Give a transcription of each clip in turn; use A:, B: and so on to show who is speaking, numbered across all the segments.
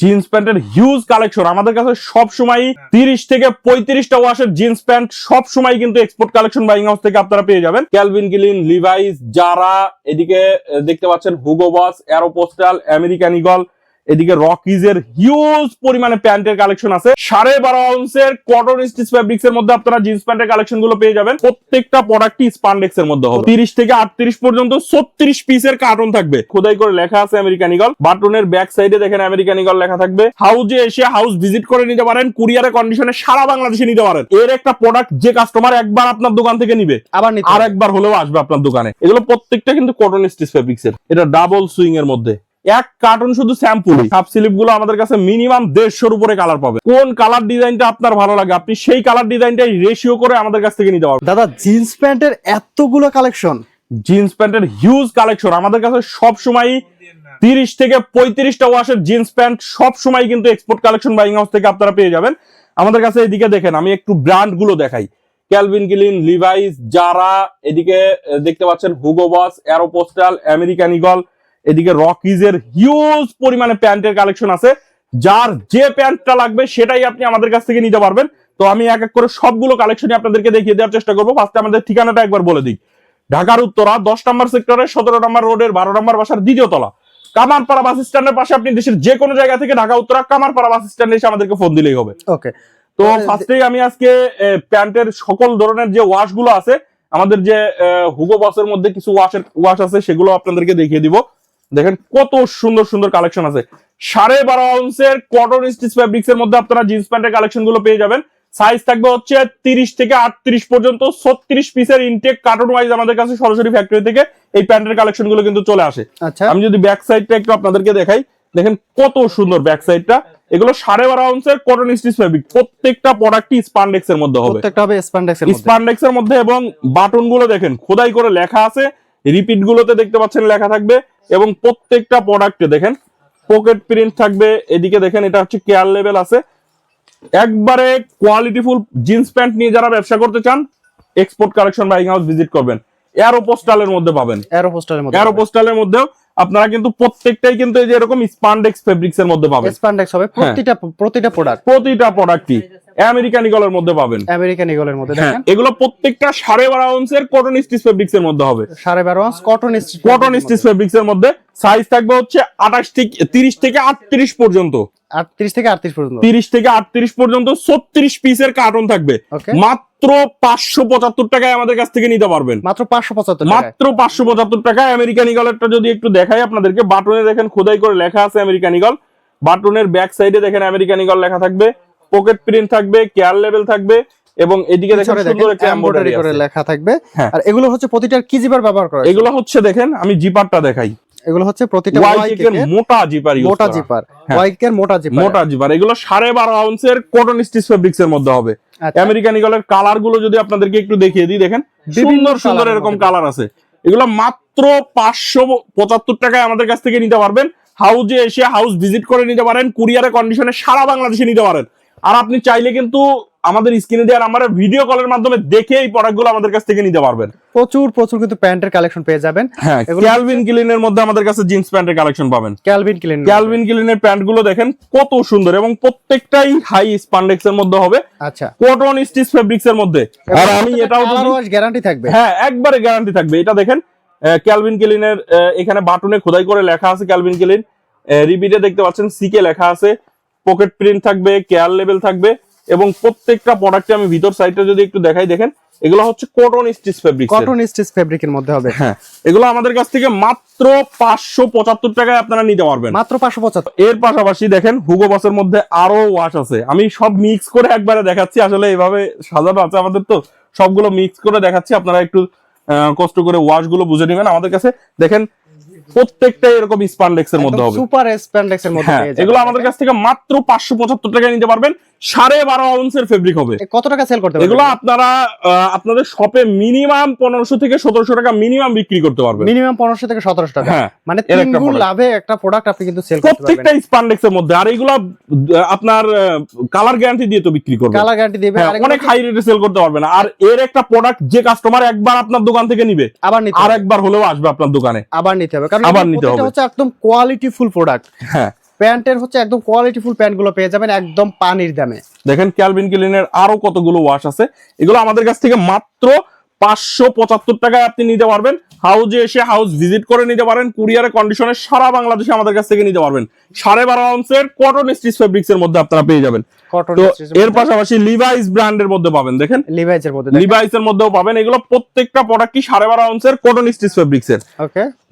A: Jeans প্যান্টের huge collection আমাদের কাছে সব সময় তিরিশ থেকে পঁয়ত্রিশটা ওয়াশের জিন্স প্যান্ট সব সময় কিন্তু এক্সপোর্ট কালেকশন বাইং হাউস থেকে আপনারা পেয়ে যাবেন। ক্যালভিন গিলিন লিভাইস জারা এদিকে দেখতে পাচ্ছেন Hugo Boss Aeropostale American Eagle এদিকে রকিজের হিউজ পরিমাণে প্যান্টের কালেকশন আছে। সাড়ে বারো আউন্সের কটন স্টিচ ফেব্রিক্স এর মধ্যে আপনারা জিন্স প্যান্টের কালেকশনগুলো পেয়ে যাবেন। প্রত্যেকটা প্রোডাক্টই স্পান্ডেক্স এর মধ্যে হবে। তিরিশ থেকে আটত্রিশ পর্যন্ত ছত্রিশ পিসের কার্টন থাকবে। খোদাই করে লেখা আছে আমেরিকান ইগল বাটনের ব্যাক সাইডে দেখেন আমেরিকান ইগল লেখা থাকবে। হাউজে এসে হাউস ভিজিট করে নিতে পারেন। কুরিয়ারে কন্ডিশনে সারা বাংলাদেশে নিতে পারেন। এর একটা প্রোডাক্ট যে কাস্টমার একবার আপনার দোকান থেকে নিবে
B: আবার
A: আর একবার হলেও আসবে আপনার দোকানে। এগুলো প্রত্যেকটা কিন্তু কটন স্টিচ ফেব্রিক্স এর এটা ডাবল সুইং এর মধ্যে। এক কার্টন শুধু স্যাম্পল সাব স্লিপগুলো আমাদের কাছে মিনিমাম দেড়শোর উপরে কালার পাবে। কোন কালার ডিজাইনটা আপনার ভালো লাগে? আপনি সেই কালার ডিজাইনটাই রেশিও করে আমাদের কাছ থেকে নিতে পারবেন।
B: দাদা জিন্স প্যান্টের এতগুলো কালেকশন
A: জিন্স প্যান্টের হিউজ কালেকশন আমাদের কাছে সব সময় তিরিশ থেকে পঁয়ত্রিশটা ওয়াশের জিন্স প্যান্ট সব সময় কিন্তু এক্সপোর্ট কালেকশন বাইং হাউস থেকে আপনারা পেয়ে যাবেন। আমাদের কাছে এদিকে দেখেন আমি একটু ব্র্যান্ডগুলো দেখাই। ক্যালভিন কিলিন লিভাইস জারা এদিকে দেখতে পাচ্ছেন Hugo Boss Aeropostale American Eagle এদিকে রকিজের হিউজ পরিমাণে প্যান্টের কালেকশন আছে। যার যে প্যান্টটা লাগবে সেটাই আপনি আমাদের কাছ থেকে নিতে পারবেন। তো আমি এক এক করে সবগুলো কালেকশনই আপনাদেরকে দেখিয়ে দেওয়ার চেষ্টা করব। ফার্স্টে আমাদের ঠিকানাটা একবার বলে দিই। ঢাকার উত্তরা দশ নম্বর সেক্টরের সতেরো নম্বর রোডের বারো নম্বর বাসার দ্বিতীয় তলা। কামারপাড়া বাস স্ট্যান্ডের পাশে আপনি দেশের যে কোনো জায়গা থেকে ঢাকা উত্তরা কামারপাড়া বাস স্ট্যান্ডে এসে আমাদেরকে ফোন দিলেই হবে।
B: ওকে
A: তো ফার্স্টেই আমি আজকে প্যান্টের সকল ধরনের যে ওয়াশগুলো আছে আমাদের যে হুগো বসের মধ্যে কিছু ওয়াশের ওয়াশ আছে সেগুলো আপনাদেরকে দেখিয়ে দিব। দেখেন কত সুন্দর সুন্দর কালেকশন আছে। সাড়ে বারো আউন্সের কটন স্টিচ ফেব্রিক্স এর মধ্যে আপনারা জিন্স প্যান্টের কালেকশনগুলো পেয়ে যাবেন। সাইজ থাকবে হচ্ছে তিরিশ থেকে আটত্রিশ পর্যন্ত ছত্রিশ পিসের ইনটেক কার্টন ওয়াইজ আমাদের কাছে সরাসরি ফ্যাক্টরি থেকে এই প্যান্টের কালেকশনগুলো কিন্তু চলে আসে।
B: আচ্ছা।
A: আমি যদি ব্যাক সাইডটা একটু আপনাদেরকে দেখাই দেখেন কত সুন্দর ব্যাক সাইডটা এগুলো সাড়ে বারো আউন্সের কটন স্টিচ ফেব্রিক প্রত্যেকটা প্রোডাক্টই স্পান্ডেক্স এর মধ্যে হবে।
B: প্রত্যেকটা হবে
A: স্পান্ডেক্স এর মধ্যে এবং বাটনগুলো দেখেন খোদাই করে লেখা আছে। রিপিট গুলোতে দেখতে পাচ্ছেন লেখা থাকবে এবং প্রত্যেকটা প্রোডাক্টে দেখেন পকেট প্রিন্ট থাকবে এদিকে দেখেন এটা হচ্ছে কেয়ার লেভেল আছে। একবারে কোয়ালিটিফুল জিন্স প্যান্ট নিয়ে যারা ব্যবসা করতে চান export collection buying house visit করবেন। এয়ারো পোস্টালের মধ্যে পাবেন।
B: এরো পোস্টারের মধ্যে
A: এয়ারো পোস্টালের মধ্যেও আপনারা কিন্তু প্রত্যেকটাই কিন্তু এই যে এরকম স্পান্ডেক্স ফেব্রিক্স এর মধ্যে পাবেন।
B: স্প্যান্ডেক্স হবে। প্রতিটা প্রতিটা প্রোডাক্ট
A: প্রতিটা প্রোডাক্টই আমেরিকান ইগলের মধ্যে পাবেন।
B: আমেরিকান ইগলের মধ্যে
A: হ্যাঁ
B: দেখেন।
A: এগুলো প্রত্যেকটা সাড়ে বারো আউন্সের কটন স্টিচ ফেব্রিক্স এর মধ্যে হবে।
B: সাড়ে বারো ounce cotton stitch
A: cotton stitch fabrics এর মধ্যে সাইজ থাকবে হচ্ছে আঠাশ থেকে তিরিশ থেকে আটত্রিশ পর্যন্ত।
B: আটত্রিশ থেকে আটত্রিশ পর্যন্ত।
A: তিরিশ থেকে আটত্রিশ পর্যন্ত ছত্রিশ পিসের কার্টন থাকবে। মাত্র পাঁচশো পঁচাত্তর টাকায় আমাদের কাছ থেকে নিতে পারবেন।
B: মাত্র পাঁচশো পঁচাত্তর টাকায়।
A: মাত্র পাঁচশো পঁচাত্তর টাকায় আমেরিকান ইগলেরটা যদি একটু দেখাই আপনাদেরকে বাটনে দেখেন খোদাই করে লেখা আছে আমেরিকান ইগল। বাটনের ব্যাক সাইডে দেখেন আমেরিকান ইগল লেখা থাকবে। পকেট প্রিন্ট থাকবে কেয়ার লেভেল থাকবে এবং এদিকে দেখেন সুন্দর একটা
B: এমব্রয়ডারি করে লেখা থাকবে।
A: হ্যাঁ।
B: আর এগুলো হচ্ছে প্রতিটার কি জিপার ব্যবহার করা
A: এগুলো হচ্ছে দেখেন আমি জিপারটা দেখাই।
B: এগুলো হচ্ছে প্রতিটা
A: ওয়াই
B: ওয়াই
A: মোটা জিপার
B: মোটা জিপার
A: হ্যাঁ।
B: ওয়াই মোটা জিপার
A: মোটা জিপার এগুলো সাড়ে বারো আউন্সের কটন স্টিচ ফেব্রিক্স এর মধ্যে হবে। আমেরিকান ইগলের কালারগুলো যদি আপনাদেরকে একটু দেখিয়ে দিই দেখেন সুন্দর সুন্দর এরকম কালার আছে। এগুলো মাত্র পাঁচশো পঁচাত্তর টাকায় আমাদের কাছ থেকে নিতে পারবেন। হাউজে এসে হাউস ভিজিট করে নিতে পারেন। কুরিয়ারে কন্ডিশনে সারা বাংলাদেশে নিতে পারেন। আর আপনি চাইলে কিন্তু আমাদের স্ক্রিনে দেওয়ার নাম্বারে ভিডিও কলের মাধ্যমে দেখে এই প্রোডাক্টগুলো আমাদের কাছ থেকে নিতে পারবেন।
B: প্রচুর প্রচুর কিন্তু প্যান্টের কালেকশন পেয়ে যাবেন।
A: হ্যাঁ ক্যালভিন ক্লিনের মধ্যে আমাদের কাছে জিন্স প্যান্টের কালেকশন পাবেন।
B: ক্যালভিন ক্লিন
A: ক্যালভিন ক্লিনের প্যান্টগুলো দেখেন কত সুন্দর এবং প্রত্যেকটাই হাই স্পান্ডেক্স এর মধ্যে হবে।
B: আচ্ছা।
A: কটন স্টিচ ফেব্রিক্স এর মধ্যে। আর আমি এটাও
B: গ্যারান্টি থাকবে।
A: হ্যাঁ একবারে গ্যারান্টি থাকবে। এটা দেখেন ক্যালভিন কেলিনের এখানে বাটনে খোদাই করে লেখা আছে ক্যালভিন কেলিন রিপিটে দেখতে পাচ্ছেন সিকে লেখা আছে। পকেট প্রিন্ট থাকবে কেয়ার লেভেল থাকবে এবং প্রত্যেকটা প্রোডাক্টে আমি ভিতর সাইডটা যদি একটু দেখাই দেখেন এগুলো হচ্ছে cotton stitch fabric
B: cotton stitch ফেব্রিকের মধ্যে হবে।
A: হ্যাঁ এগুলো আমাদের কাছ থেকে মাত্র পাঁচশো পঁচাত্তর টাকায় আপনারা নিতে পারবেন।
B: মাত্র পাঁচশো পঁচাত্তর।
A: এর পাশাপাশি দেখেন হুগো বাসের মধ্যে আরও ওয়াশ আছে। আমি সব মিক্স করে একবারে দেখাচ্ছি আসলে এইভাবে সাজানো আছে আমাদের তো। সবগুলো মিক্স করে দেখাচ্ছি আপনারা একটু কষ্ট করে ওয়াশগুলো বুঝে নেবেন আমাদের কাছে। দেখেন প্রত্যেকটা এরকম মধ্যে হবে।
B: সুপার স্প্যান্ডেক্সের মধ্যে
A: হ্যাঁ
B: পেয়ে
A: এগুলো আমাদের কাছ থেকে মাত্র পাঁচশো পঁচাত্তর টাকায় নিতে পারবেন। সাড়ে বারো আউন্সের ফেব্রিক হবে।
B: কত টাকা সেল করতে
A: এগুলো আপনারা আপনাদের শপে মিনিমাম পনেরোশো থেকে সতেরোশো টাকা মিনিমাম বিক্রি করতে পারবেন।
B: মিনিমাম পনেরোশো থেকে সতেরোশো টাকা।
A: হ্যাঁ
B: মানে
A: এর
B: তিন গুণ লাভে একটা প্রোডাক্ট আপনি কিন্তু সেল করতে পারবেন।
A: প্রত্যেকটা মধ্যে। আর এগুলো আপনার কালার গ্যারান্টি দিয়ে তো বিক্রি করবেন।
B: কালার গ্যারান্টি দিবে।
A: হ্যাঁ, অনেক হাই রেটে সেল করতে পারবে না আর এর একটা প্রোডাক্ট যে কাস্টমার একবার আপনার দোকান থেকে নিবে
B: আবার নিতে
A: আর একবার হলেও আসবে আপনার দোকানে।
B: আবার নিতে হবে। কারণ
A: আবার নিতে হবে।
B: হচ্ছে একদম কোয়ালিটি ফুল প্রোডাক্ট
A: হ্যাঁ।
B: প্যান্টের হচ্ছে একদম কোয়ালিটিফুল প্যান্টগুলো পেয়ে যাবেন একদম পানির দামে।
A: দেখেন ক্যালভিন ক্লিনের আরও কতগুলো ওয়াশ আছে। এগুলো আমাদের কাছ থেকে মাত্র পাঁচশো পঁচাত্তর টাকায় আপনি নিতে পারবেন। হাউজে এসে হাউস ভিজিট করে নিতে পারেন। কুরিয়ারে কন্ডিশনে সারা বাংলাদেশে আমাদের কাছ থেকে নিতে পারবেন। সাড়ে বারো আউন্সের কটন স্টিচ ফেব্রিক্স এর মধ্যে আপনারা পেয়ে যাবেন। তো এর পাশাপাশি লিভাইস ব্র্যান্ডের মধ্যে পাবেন দেখেন।
B: লিভাইজের মধ্যে
A: লিভাইস এর মধ্যেও পাবেন। এগুলো প্রত্যেকটা প্রোডাক্টই সাড়ে বারো আউন্সের কটন স্টিচ ফেব্রিক্স এর।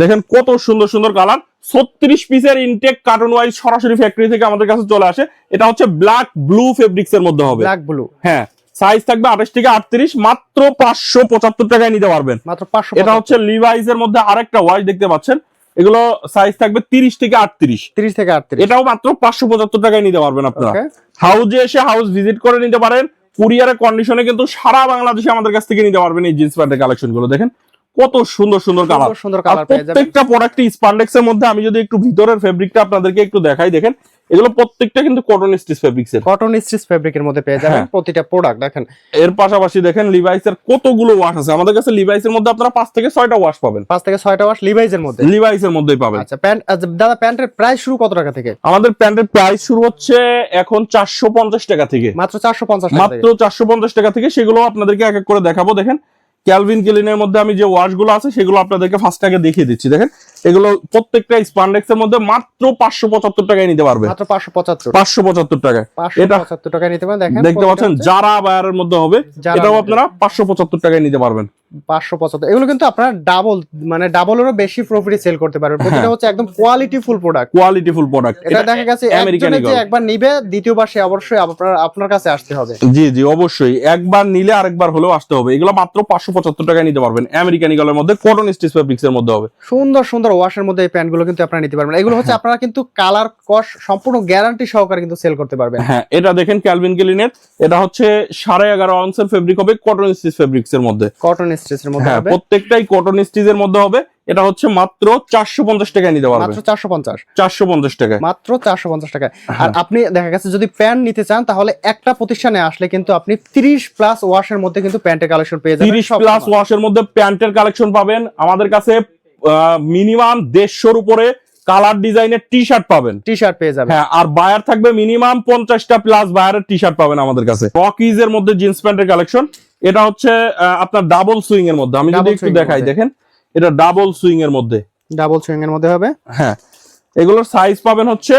A: দেখেন কত সুন্দর সুন্দর কালার ছত্রিশ পিসের ইনটেক কার্টন ওয়াইজ সরাসরি ফ্যাক্টরি থেকে আমাদের কাছে চলে আসে। এটা হচ্ছে ব্ল্যাক ব্লু ফেব্রিক্স এর মধ্যে হবে।
B: ব্ল্যাক ব্লু
A: হ্যাঁ। সাইজ থাকবে আঠাশ থেকে আটত্রিশ মাত্র পাঁচশো পঁচাত্তর টাকায় নিতে পারবেন।
B: মাত্র পাঁচশো
A: এটা হচ্ছে লিভাইস এর মধ্যে আরেকটা ওয়াইজ দেখতে পাচ্ছেন। এগুলো সাইজ থাকবে তিরিশ থেকে আটত্রিশ।
B: তিরিশ থেকে আটত্রিশ।
A: এটাও মাত্র পাঁচশো পঁচাত্তর টাকায় নিতে পারবেন আপনারা। হাউজে এসে হাউস ভিজিট করে নিতে পারেন। কুরিয়ারের কন্ডিশনে কিন্তু সারা বাংলাদেশে আমাদের কাছ থেকে নিতে পারবেন এই জিন্স প্যান্টের কালেকশনগুলো দেখেন কত সুন্দর সুন্দর কালার
B: সুন্দর সুন্দর কালার
A: প্রত্যেকটা প্রোডাক্ট স্পান্ডেক্স এর মধ্যে আমি যদি একটু ভিতরের ফেব্রিকটা আপনাদেরকে একটু দেখাই দেখেন এগুলো প্রত্যেকটা কিন্তু কটন স্টিচ ফেব্রিক্স এর।
B: কটন স্টিচ ফেব্রিকের মধ্যে পেয়ে যাবেন
A: হ্যাঁ।
B: প্রতিটা প্রোডাক্ট দেখেন।
A: এর পাশাপাশি দেখেন লিভাইস এর কতগুলো ওয়াশ আছে। আমাদের কাছে লিভাইস এর মধ্যে আপনারা পাঁচ থেকে ছয়টা ওয়াশ পাবেন।
B: পাঁচ থেকে ছয়টা ওয়াশ লিভাইস এর মধ্যে?
A: লিভাইস এর মধ্যেই পাবেন।
B: আচ্ছা প্যান্ট আচ্ছা, দাদা প্যান্টের প্রাইস শুরু কত টাকা থেকে?
A: আমাদের প্যান্টের প্রাইস শুরু হচ্ছে এখন চারশো পঞ্চাশ টাকা থেকে।
B: মাত্র চারশো পঞ্চাশ টাকা
A: মাত্র
B: থেকে।
A: চারশো পঞ্চাশ টাকা থেকে সেগুলো আপনাদেরকে এক এক করে দেখাবো। দেখেন ক্যালভিন ক্লিনের মধ্যে আমি যে ওয়াশগুলো আছে সেগুলো আপনাদেরকে ফার্স্ট আগে দেখিয়ে দিচ্ছি। দেখেন এগুলো প্রত্যেকটা স্পান্ডেক্স এর মধ্যে মাত্র পাঁচশো পঁচাত্তর টাকায় নিতে পারবে।
B: মাত্র পাঁচশো পঁচাত্তর।
A: পাঁচশো পঁচাত্তর টাকায়। এটা-
B: পঁচাত্তর টাকায় নিতে পারেন
A: দেখতে পাচ্ছেন যারা বায়ারের মধ্যে হবে এটাও আপনারা পাঁচশো পঁচাত্তর টাকায় নিতে পারবেন।
B: পাঁচশো পঁচাত্তর। এগুলো কিন্তু আপনারা ডাবল মানে ডাবলেরও বেশি প্রফিটে সেল করতে পারবেন।
A: হ্যাঁ।
B: প্রতিটা হচ্ছে একদম quality full product
A: quality full product
B: এটা দেখা গেছে একজনে যে একবার নিবে দ্বিতীয়বার সে অবশ্যই আপনার আপনার কাছে আসতে হবে।
A: জি জি অবশ্যই। একবার নিলে আরেকবার হলেও আসতে হবে। এগুলো মাত্র পাঁচশো পঁচাত্তর টাকায় নিতে পারবেন আমেরিকান ইগলের মধ্যে কটন স্টিচ ফেব্রিক্স এর মধ্যে হবে।
B: সুন্দর সুন্দর ওয়াশের মধ্যে এই প্যান্টগুলো কিন্তু আপনারা নিতে পারবেন। এগুলো
A: হ্যাঁ।
B: হচ্ছে আপনারা কিন্তু কালার কস সম্পূর্ণ গ্যারান্টি সহকারে কিন্তু সেল করতে পারবেন।
A: হ্যাঁ এটা দেখেন ক্যালভিন ক্লিনের এটা হচ্ছে সাড়ে এগারো আউন্সের ফেব্রিক হবে কটন স্টিচ ফেব্রিক্স এর মধ্যে।
B: কটন স্ট্রেচের মধ্যে
A: হ্যাঁ
B: হবে।
A: প্রত্যেকটাই কটন স্টিচের মধ্যে হবে। এটা হচ্ছে মাত্র চারশো পঞ্চাশ টাকায় নিতে পারবে।
B: মাত্র চারশো পঞ্চাশ।
A: চারশো পঞ্চাশ টাকায়।
B: মাত্র চারশো পঞ্চাশ টাকায়।
A: হ্যাঁ।
B: আর আপনি দেখা গেছে যদি প্যান্ট নিতে চান তাহলে একটা প্রতিষ্ঠানে আসলে কিন্তু আপনি তিরিশ প্লাস ওয়াশের মধ্যে কিন্তু প্যান্টের কালেকশন পেয়ে যাবেন
A: তিরিশ প্লাস ওয়াশের মধ্যে প্যান্টের কালেকশন পাবেন। আমাদের কাছে মিনিমাম দেড়শোর উপরে কালার ডিজাইনের টি শার্ট পাবেন।
B: টি শার্ট পেয়ে যাবেন।
A: হ্যাঁ আর বায়ার থাকবে মিনিমাম পঞ্চাশটা প্লাস বায়ারের টি শার্ট পাবেন আমাদের কাছে। রকিজ এর মধ্যে জিন্স প্যান্টের কালেকশন এটা হচ্ছে আপনার ডাবল সুইং এর মধ্যে। আমি যদি একটু দেখাই দেখেন এটা ডাবল সুইং এর মধ্যে।
B: ডাবল সুইং এর মধ্যে হবে?
A: হ্যাঁ। এগুলোর সাইজ পাবেন হচ্ছে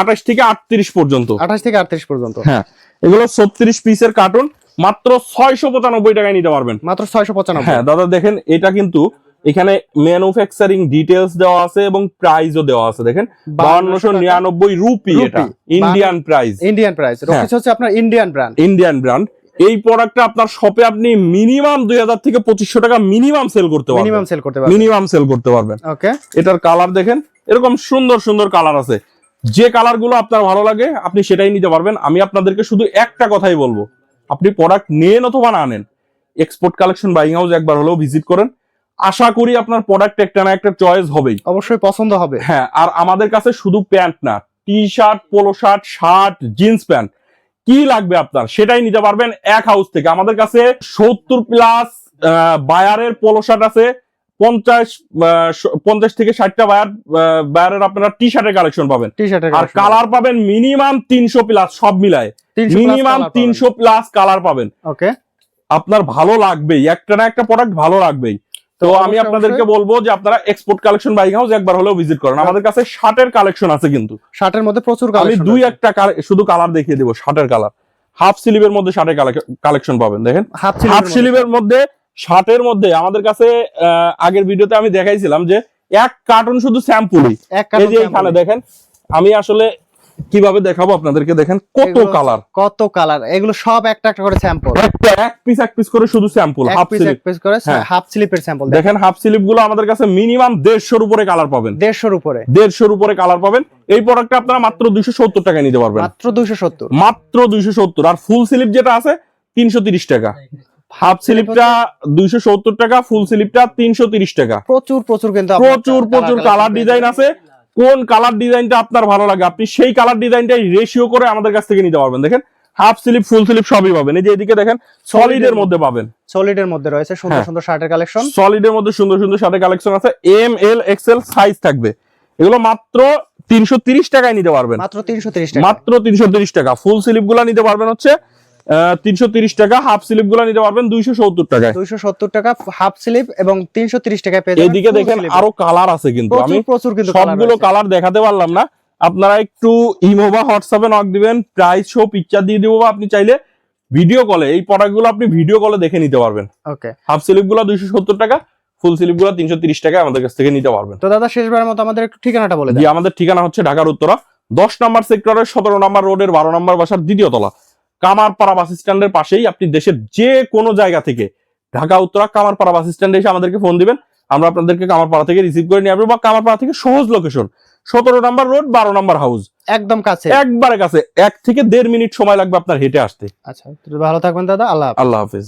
A: আঠাশ থেকে আটত্রিশ পর্যন্ত।
B: আঠাশ থেকে আটত্রিশ পর্যন্ত।
A: হ্যাঁ। এগুলো ছত্রিশ পিসের কার্টুন মাত্র ছয়শো পঁচানব্বই টাকায় নিতে পারবেন।
B: মাত্র ছয়শো পঁচানব্বই।
A: হ্যাঁ দাদা দেখেন এটা কিন্তু এখানে ম্যানুফ্যাকচারিং ডিটেলস দেওয়া আছে এবং প্রাইসও দেওয়া আছে। দেখেন বাউন্নশো নিরানব্বই রুপি। এটা ইন্ডিয়ান প্রাইস
B: ইন্ডিয়ান প্রাইস। হচ্ছে আপনার ইন্ডিয়ান ব্র্যান্ড
A: ইন্ডিয়ান ব্র্যান্ড এই প্রোডাক্টটা আপনার শপে আপনি মিনিমাম দুই হাজার থেকে পঁচিশশো টাকা মিনিমাম সেল করতে
B: মিনিমাম
A: পারবেন
B: সেল করতে পারবেন।
A: মিনিমাম সেল করতে পারবেন।
B: ওকে
A: এটার কালার দেখেন এরকম সুন্দর সুন্দর কালার আছে। যে কালারগুলো আপনার ভালো লাগে আপনি সেটাই নিতে পারবেন। আমি আপনাদেরকে শুধু একটা কথাই বলব। আপনি প্রোডাক্ট নেন অথবা না নেন এক্সপোর্ট কালেকশন বাইং হাউস একবার হলেও ভিজিট করেন। আশা করি আপনার প্রোডাক্ট একটা না একটা চয়েস হবেই।
B: অবশ্যই পছন্দ হবে।
A: হ্যাঁ আর আমাদের কাছে শুধু প্যান্ট না T shirt polo shirt shirt jeans pant কি লাগবে আপনার? সেটাই নিতে পারবেন এক হাউস থেকে। আমাদের কাছে সত্তর প্লাস বায়ারের পোলো শার্ট আছে। পঞ্চাশ পঞ্চাশ থেকে ষাটটা বায়ার বায়ারের আপনারা টি শার্টের কালেকশন পাবেন।
B: টি শার্টের
A: আর কালার পাবেন। মিনিমাম তিনশো প্লাস সব মিলায়। মিনিমাম তিনশো প্লাস কালার পাবেন।
B: ওকে
A: আপনার ভালো লাগবেই। একটা না একটা প্রোডাক্ট ভালো লাগবেই। তো আমি আপনাদেরকে বলব যে আপনারা এক্সপোর্ট কালেকশন বাইক হাউস একবার হলেও ভিজিট করেন। আমাদের কাছে শার্টের কালেকশন আছে কিন্তু।
B: শার্টের মধ্যে প্রচুর
A: আমি দুই একটা শুধু কালার দেখিয়ে দেবো শার্টের কালার হাফ স্লিভের মধ্যে শার্টের কালেকশন পাবেন দেখেন।
B: হাফ
A: স্লিভের মধ্যে। শার্টের মধ্যে আমাদের কাছে আগের ভিডিওতে আমি দেখাইছিলাম যে এক কার্টুন শুধু স্যাম্পুলই এই যে এখানে দেখেন আমি আসলে কীভাবে দেখাবো আপনাদেরকে? দেখেন কত কালার
B: কত কালার এগুলো সব একটা একটা করে স্যাম্পল
A: এক পিস এক পিস করে শুধু স্যাম্পল হাফ
B: পিস এক পিস করে। হাফ স্লিপের স্যাম্পল
A: দেখেন। হাফ স্লিভগুলো আমাদের কাছে মিনিমাম দেড়শোর উপরে কালার পাবেন।
B: দেড়শোর উপরে।
A: দেড়শোর উপরে কালার পাবেন। এই প্রোডাক্টটা আপনারা মাত্র দুইশো সত্তর টাকায় নিতে পারবেন।
B: মাত্র দুইশো সত্তর।
A: মাত্র দুইশো সত্তর। আর ফুল স্লিপ যেটা আছে তিনশো তিরিশ টাকা। হাফ স্লিপটা দুইশো সত্তর টাকা ফুল স্লিপটা তিনশো তিরিশ টাকা।
B: প্রচুর প্রচুর কিন্তু
A: প্রচুর প্রচুর কালার ডিজাইন আছে। কোন কালার ডিজাইনটা আপনার ভালো লাগে? আপনি সেই কালার ডিজাইনটাই রেশিও করে আমাদের কাছ থেকে নিতে পারবেন। দেখেন হাফ স্লিপ ফুল স্লিপ সবই পাবেন। এই যে এদিকে দেখেন সলিডের মধ্যে পাবেন।
B: সলিডের মধ্যে রয়েছে সুন্দর
A: হ্যাঁ।
B: সুন্দর শার্টের কালেকশন
A: সলিডের মধ্যে সুন্দর সুন্দর শার্টের কালেকশন আছে। এম এল এক্সেল সাইজ থাকবে। এগুলো মাত্র তিনশো তিরিশ টাকায় নিতে পারবেন।
B: মাত্র তিনশো তিরিশ টাকা।
A: মাত্র তিনশো তিরিশ টাকা। ফুল স্লিপগুলা নিতে পারবেন হচ্ছে তিনশো তিরিশ টাকা হাফ স্লিপগুলা নিতে পারবেন দুইশো সত্তর টাকায়।
B: দুইশো সত্তর টাকা হাফ স্লিপ এবং তিনশো তিরিশ যাবেন
A: এইদিকে দেখেন আরও কালার আছে কিন্তু। আমি
B: প্রচুর কিন্তু
A: সবগুলো কালার দেখাতে পারলাম না। আপনারা একটু ইমো বা হোয়াটসঅ্যাপে নক দিবেন প্রাইস শো পিকচার দিয়ে দিব আপনি চাইলে ভিডিও কলে এই প্রোডাক্টগুলো আপনি ভিডিও কলে দেখে নিতে পারবেন।
B: ওকে
A: হাফ স্লিপগুলো দুইশো সত্তর টাকা ফুল স্লিপগুলো তিনশো তিরিশ টাকা আমাদের কাছ থেকে নিতে পারবেন।
B: তো দাদা শেষবারের মতো আমাদের একটু ঠিকানাটা বলে
A: জি আমাদের ঠিকানা হচ্ছে ঢাকার উত্তরা দশ নম্বর সেক্টরের সতেরো নম্বর রোডের বারো নম্বর বাসার দ্বিতীয় তলা। কামারপাড়া বাস স্ট্যান্ডের পাশেই আপনি দেশের যে কোনো জায়গা থেকে ঢাকা উত্তরা কামারপাড়া বাস স্ট্যান্ডে এসে আমাদেরকে ফোন দিবেন। আমরা আপনাদেরকে কামারপাড়া থেকে রিসিভ করে নিয়ে আসব বা কামারপাড়া থেকে সহজ লোকেশন সতেরো নম্বর রোড বারো নম্বর হাউস
B: একদম কাছে।
A: একবারে কাছে এক থেকে দেড় মিনিট সময় লাগবে আপনার হেঁটে আসতে।
B: আচ্ছা ভালো থাকবেন দাদা আল্লাহ
A: আল্লাহ হাফিজ।